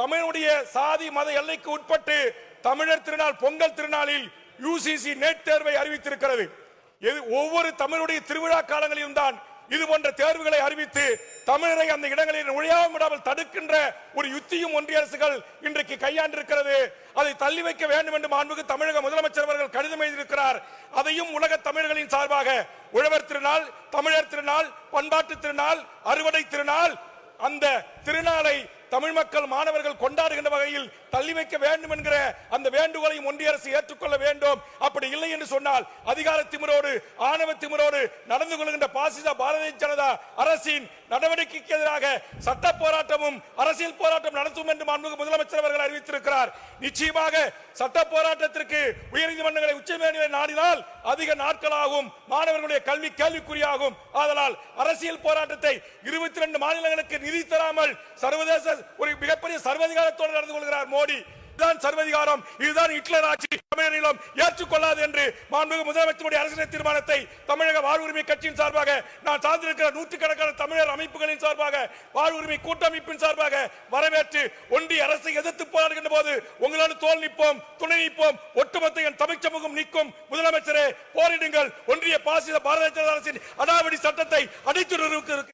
தமிழுடைய சாதி மத எல்லைக்கு உட்பட்டு தமிழர் திருநாள் பொங்கல் திருநாளில் யூசிசி நெட் தேர்வை அறிவித்திருக்கிறது. ஒவ்வொரு தமிழுடைய திருவிழா காலங்களிலும் தான் இது போன்ற தேர்வுகளை அறிவித்து தமிழரை அந்த இடங்களில் நுழையாம விடாமல் தடுக்கின்ற ஒரு யுத்தியும் ஒன்றிய அரசுகள் இன்றைக்கு கையாண்டிருக்கிறது. அதை தள்ளி வைக்க வேண்டும் என்று மாண்புக்கு தமிழக முதலமைச்சர் அவர்கள் கடிதம் எழுதியிருக்கிறார். அதையும் உலக தமிழர்களின் சார்பாக உழவர் திருநாள் தமிழர் திருநாள் பண்பாட்டு திருநாள் அறுவடை திருநாள் அந்த திருநாளை தமிழ் மக்கள் மாணவர்கள் கொண்டாடுகின்ற வகையில் தள்ளி வைக்க வேண்டும் என்கிற அந்த வேண்டுகோளையும் ஒன்றிய அரசு ஏற்றுக்கொள்ள வேண்டும். அப்படி இல்லை என்று சொன்னால் அதிகார திமிரோடு ஆணவ திமிரோடு நடந்து கொள்கின்ற பாசிச பாரதிய ஜனதா அரசின் நடவடிக்கைக்கு எதிராக சட்ட போராட்டமும் அரசியல் போராட்டம் நடத்தும் என்று மாண்புமிகு முதலமைச்சர் அவர்கள் அறிவித்திருக்கிறார் நிச்சயமாக சட்ட போராட்டத்திற்கு உயர்நீதிமன்றங்களை உச்சநீதிமன்ற நாடினால் அதிக நாட்களாகும். மாணவர்களுடைய கல்வி கேள்விக்குறியாகும். ஆதலால் அரசியல் போராட்டத்தை இருபத்தி ரெண்டு மாநிலங்களுக்கு நிதி தராமல் சர்வதேச ஒரு மிகப்பெரிய சர்வதிகாரத்தோடு நடந்து கொள்கிறார் மோடி. இதுதான் சர்வதிகாரம் இதுதான் ஹிட்லர் ஆட்சி. தமிழரிலும் ஏற்றுக்கொள்ளாது என்று மாண்புமிகு முதலமைச்சருடைய அரசியல் தீர்மானத்தை தமிழக வாழ்வுரிமை கட்சியின் சார்பாக நான் சார்ந்திருக்கிற நூற்றுக்கணக்கான தமிழர் அமைப்புகளின் சார்பாக வாழ்வுரிமை கூட்டமைப்பின் சார்பாக வரவேற்று ஒன்றிய அரசை எதிர்த்து போராடுகின்ற போது உங்களோடு தோல் நிற்போம் துணை நிற்போம் ஒட்டுமொத்த என் தமிழ் சமூகம் நிற்கும். முதலமைச்சரே போரிடுங்கள். ஒன்றிய பாசித பாரதிய ஜனதா அரசின் அடாவடி சட்டத்தை அடித்து